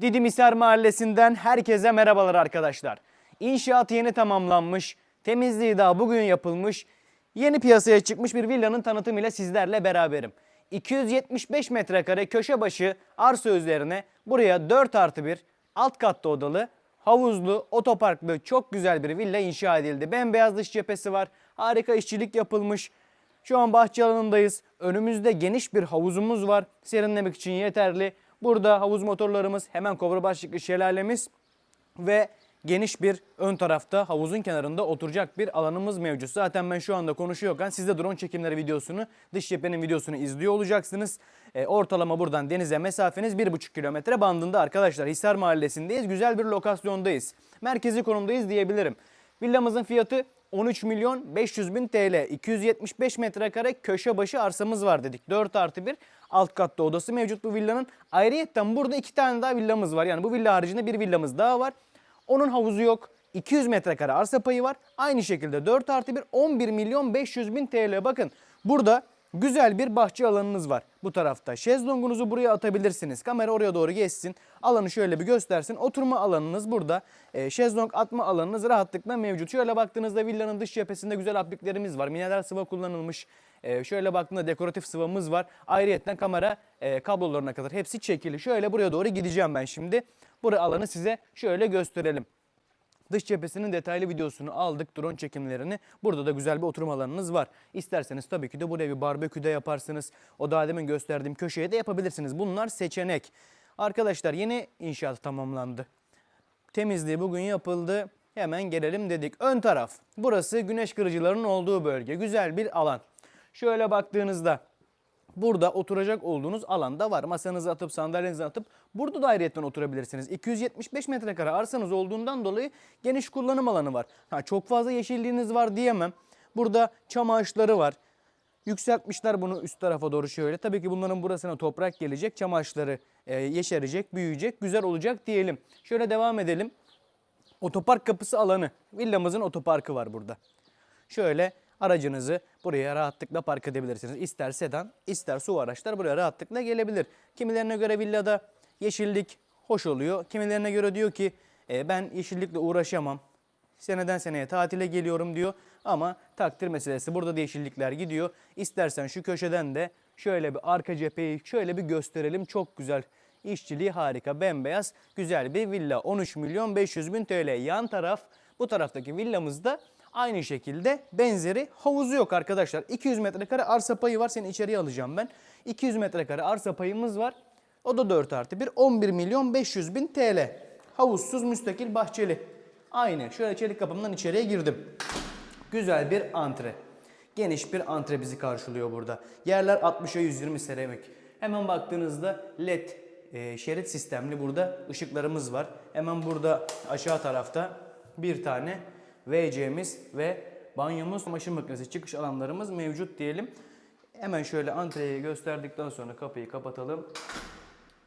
Didim Hisar Mahallesi'nden herkese merhabalar arkadaşlar. İnşaat yeni tamamlanmış, temizliği daha bugün yapılmış, yeni piyasaya çıkmış bir villanın tanıtımıyla sizlerle beraberim. 275 metrekare köşe başı arsa üzerine buraya 4 artı 1 alt katta odalı, havuzlu, otoparklı çok güzel bir villa inşa edildi. Bembeyaz dış cephesi var, harika işçilik yapılmış. Şu an bahçe alanındayız. Önümüzde geniş bir havuzumuz var. Serinlemek için yeterli. Burada havuz motorlarımız, hemen kobra başlıklı şelalemiz ve geniş bir ön tarafta havuzun kenarında oturacak bir alanımız mevcut. Zaten ben şu anda konuşuyorken siz de drone çekimleri videosunu, dış cephenin videosunu izliyor olacaksınız. E, ortalama buradan denize mesafeniz 1,5 kilometre bandında arkadaşlar. Hisar Mahallesi'ndeyiz. Güzel bir lokasyondayız. Merkezi konumdayız diyebilirim. Villamızın fiyatı 13 milyon 500 bin TL. 275 metrekare köşe başı arsamız var dedik. 4 artı 1 alt katta odası mevcut bu villanın. Ayrıyetten burada iki tane daha villamız var. Yani bu villa haricinde bir villamız daha var. Onun havuzu yok. 200 metrekare arsa payı var. Aynı şekilde 4 artı 1 11 milyon 500 bin TL. Bakın burada güzel bir bahçe alanınız var bu tarafta. Şezlongunuzu buraya atabilirsiniz. Kamera oraya doğru geçsin. Alanı şöyle bir göstersin. Oturma alanınız burada. E, şezlong atma alanınız rahatlıkla mevcut. Şöyle baktığınızda villanın dış cephesinde güzel apliklerimiz var. Mineral sıva kullanılmış. E, şöyle baktığında dekoratif sıvamız var. Ayrıyeten kamera e, kablolarına kadar hepsi çekili. Şöyle buraya doğru gideceğim ben şimdi. Buraya alanı size şöyle gösterelim. Dış cephesinin detaylı videosunu aldık, drone çekimlerini. Burada da güzel bir oturma alanınız var. İsterseniz tabii ki de buraya bir barbekü de yaparsınız. O daha demin gösterdiğim köşeye de yapabilirsiniz. Bunlar seçenek. Arkadaşlar yeni inşaat tamamlandı. Temizliği bugün yapıldı. Hemen gelelim dedik. Ön taraf. Burası güneş kırıcılarının olduğu bölge. Güzel bir alan. Şöyle baktığınızda Burada oturacak olduğunuz alanda var. Masanızı atıp sandalyenizi atıp burada da ayrıyetten oturabilirsiniz. 275 metrekare arsanız olduğundan dolayı geniş kullanım alanı var. Ha, çok fazla yeşilliğiniz var diyemem. Burada çam ağaçları var. Yükseltmişler bunu üst tarafa doğru şöyle. Tabii ki bunların burasına toprak gelecek. Çam ağaçları e, yeşerecek, büyüyecek, güzel olacak diyelim. Şöyle devam edelim. Otopark kapısı alanı. Villamızın otoparkı var burada. Şöyle aracınızı buraya rahatlıkla park edebilirsiniz. İster sedan, ister su araçlar buraya rahatlıkla gelebilir. Kimilerine göre villada yeşillik hoş oluyor. Kimilerine göre diyor ki "E, ben yeşillikle uğraşamam. Seneden seneye tatile geliyorum diyor. Ama takdir meselesi burada da yeşillikler gidiyor. İstersen şu köşeden de şöyle bir arka cepheyi şöyle bir gösterelim. Çok güzel. İşçiliği harika, bembeyaz, güzel bir villa. 13 milyon 500 bin TL. Yan taraf, bu taraftaki villamızda aynı şekilde benzeri havuzu yok arkadaşlar. 200 metrekare arsa payı var. Seni içeriye alacağım ben. 200 metrekare arsa payımız var. O da 4 artı 1. 11 milyon 500 bin TL. Havuzsuz müstakil bahçeli. Aynı. Şöyle çelik kapımdan içeriye girdim. Güzel bir antre. Geniş bir antre bizi karşılıyor burada. Yerler 60'a 120 seramik. Hemen baktığınızda led e, şerit sistemli burada ışıklarımız var. Hemen burada aşağı tarafta bir tane WC'miz ve banyomuz, çamaşır makinesi çıkış alanlarımız mevcut diyelim. Hemen şöyle antreyi gösterdikten sonra kapıyı kapatalım.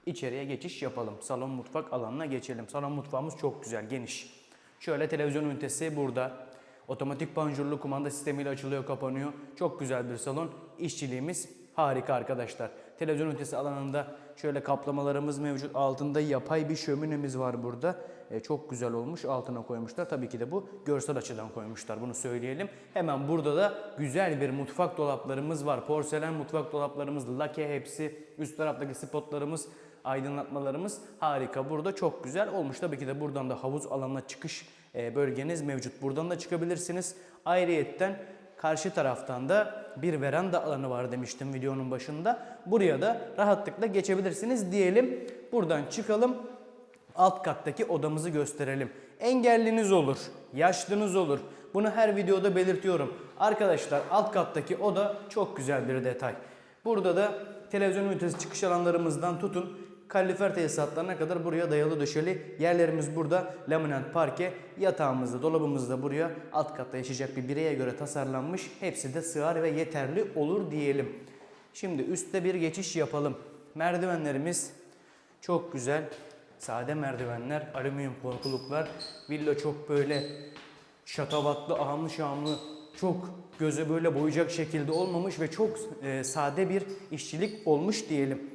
İçeriye geçiş yapalım. Salon mutfak alanına geçelim. Salon mutfağımız çok güzel, geniş. Şöyle televizyon ünitesi burada. Otomatik panjurlu kumanda sistemiyle açılıyor, kapanıyor. Çok güzel bir salon. İşçiliğimiz harika arkadaşlar. Televizyon ünitesi alanında şöyle kaplamalarımız mevcut. Altında yapay bir şöminemiz var burada. E, çok güzel olmuş. Altına koymuşlar. Tabii ki de bu görsel açıdan koymuşlar. Bunu söyleyelim. Hemen burada da güzel bir mutfak dolaplarımız var. Porselen mutfak dolaplarımız, lake hepsi. Üst taraftaki spotlarımız, aydınlatmalarımız harika. Burada çok güzel olmuş. Tabii ki de buradan da havuz alanına çıkış e, bölgeniz mevcut. Buradan da çıkabilirsiniz. Ayrıyetten karşı taraftan da bir veranda alanı var demiştim videonun başında. Buraya da rahatlıkla geçebilirsiniz diyelim. Buradan çıkalım. Alt kattaki odamızı gösterelim. Engelliniz olur, yaşlınız olur. Bunu her videoda belirtiyorum. Arkadaşlar alt kattaki oda çok güzel bir detay. Burada da televizyon ünitesi çıkış alanlarımızdan tutun kalorifer tesisatlarına kadar buraya dayalı döşeli. Yerlerimiz burada laminat parke. Yatağımızda, dolabımızda buraya alt katta yaşayacak bir bireye göre tasarlanmış. Hepsi de sığar ve yeterli olur diyelim. Şimdi üstte bir geçiş yapalım. Merdivenlerimiz çok güzel. Sade merdivenler, alüminyum korkuluklar. Villa çok böyle şatavatlı, ahamlı şamlı, çok göze böyle boyayacak şekilde olmamış ve çok e, sade bir işçilik olmuş diyelim.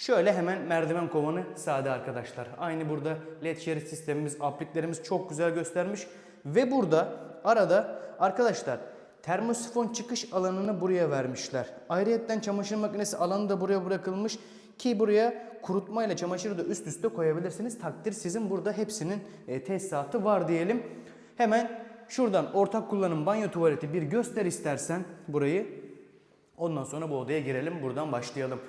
Şöyle hemen merdiven kovanı sade arkadaşlar. Aynı burada led şerit sistemimiz, apliklerimiz çok güzel göstermiş. Ve burada arada arkadaşlar termosifon çıkış alanını buraya vermişler. Ayrıyetten çamaşır makinesi alanı da buraya bırakılmış. Ki buraya kurutmayla çamaşırı da üst üste koyabilirsiniz. Takdir sizin burada hepsinin e, tesisatı var diyelim. Hemen şuradan ortak kullanım banyo tuvaleti bir göster istersen burayı. Ondan sonra bu odaya girelim. Buradan başlayalım.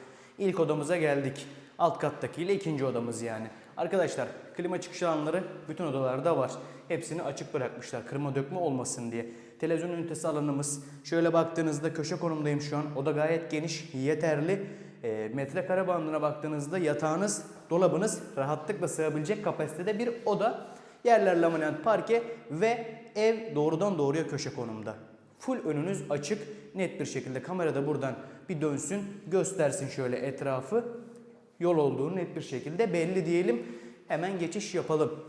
İlk odamıza geldik. Alt kattaki ile ikinci odamız yani. Arkadaşlar klima çıkış alanları bütün odalarda var. Hepsini açık bırakmışlar. Kırma dökme olmasın diye. Televizyon ünitesi alanımız. Şöyle baktığınızda köşe konumdayım şu an. Oda gayet geniş, yeterli. E, metrekare bandına baktığınızda yatağınız, dolabınız rahatlıkla sığabilecek kapasitede bir oda. Yerler laminat parke ve ev doğrudan doğruya köşe konumda. Full önünüz açık. Net bir şekilde kamerada buradan bir dönsün. Göstersin şöyle etrafı. Yol olduğunu net bir şekilde belli diyelim. Hemen geçiş yapalım.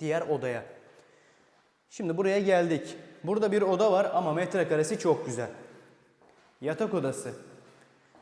Diğer odaya. Şimdi buraya geldik. Burada bir oda var ama metrekaresi çok güzel. Yatak odası.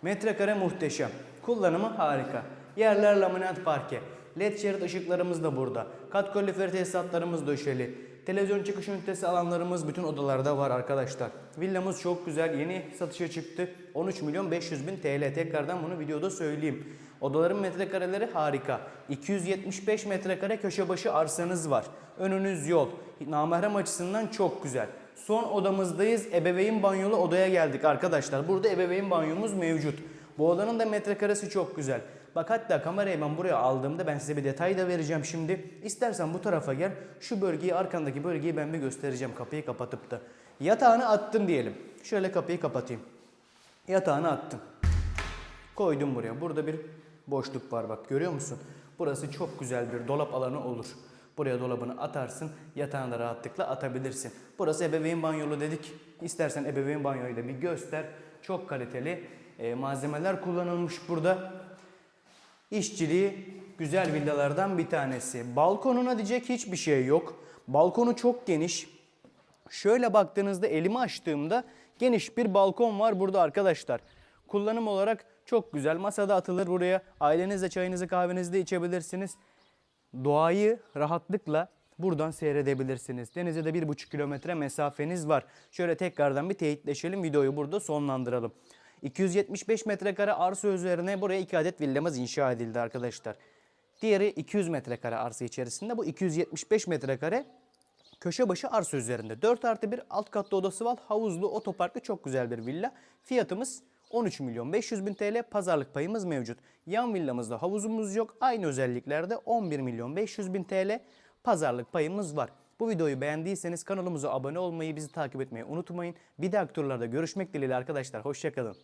Metrekare muhteşem. Kullanımı harika. Yerler laminat parke. LED şerit ışıklarımız da burada. Kat kalorifer tesisatlarımız döşeli. Televizyon çıkış ünitesi alanlarımız bütün odalarda var arkadaşlar. Villamız çok güzel. Yeni satışa çıktı. 13 milyon 500 bin TL. Tekrardan bunu videoda söyleyeyim. Odaların metrekareleri harika. 275 metrekare köşe başı arsanız var. Önünüz yol. Namahrem açısından çok güzel. Son odamızdayız. Ebeveyn banyolu odaya geldik arkadaşlar. Burada ebeveyn banyomuz mevcut. Bu odanın da metrekaresi çok güzel. Bak hatta kamerayı ben buraya aldığımda ben size bir detay da vereceğim şimdi. İstersen bu tarafa gel. Şu bölgeyi arkandaki bölgeyi ben bir göstereceğim kapıyı kapatıp da. Yatağını attım diyelim. Şöyle kapıyı kapatayım. Yatağını attım. Koydum buraya. Burada bir boşluk var bak görüyor musun? Burası çok güzel bir dolap alanı olur. Buraya dolabını atarsın, yatağını da rahatlıkla atabilirsin. Burası ebeveyn banyolu dedik. İstersen ebeveyn banyoyu da bir göster. Çok kaliteli e, malzemeler kullanılmış burada. İşçiliği güzel villalardan bir tanesi. Balkonuna diyecek hiçbir şey yok. Balkonu çok geniş. Şöyle baktığınızda elimi açtığımda geniş bir balkon var burada arkadaşlar. Kullanım olarak çok güzel. Masada atılır buraya. Ailenizle çayınızı kahvenizi de içebilirsiniz. Doğayı rahatlıkla buradan seyredebilirsiniz. Denize de 1,5 kilometre mesafeniz var. Şöyle tekrardan bir teyitleşelim. Videoyu burada sonlandıralım. 275 metrekare arsa üzerine buraya 2 adet villamız inşa edildi arkadaşlar. Diğeri 200 metrekare arsa içerisinde. Bu 275 metrekare köşe başı arsa üzerinde. 4 artı 1 alt katlı odası var. Havuzlu, otoparklı çok güzel bir villa. Fiyatımız 13 milyon 500 bin TL pazarlık payımız mevcut. Yan villamızda havuzumuz yok. Aynı özelliklerde 11 milyon 500 bin TL pazarlık payımız var. Bu videoyu beğendiyseniz kanalımıza abone olmayı, bizi takip etmeyi unutmayın. Bir dahaki turlarda görüşmek dileğiyle arkadaşlar. Hoşçakalın.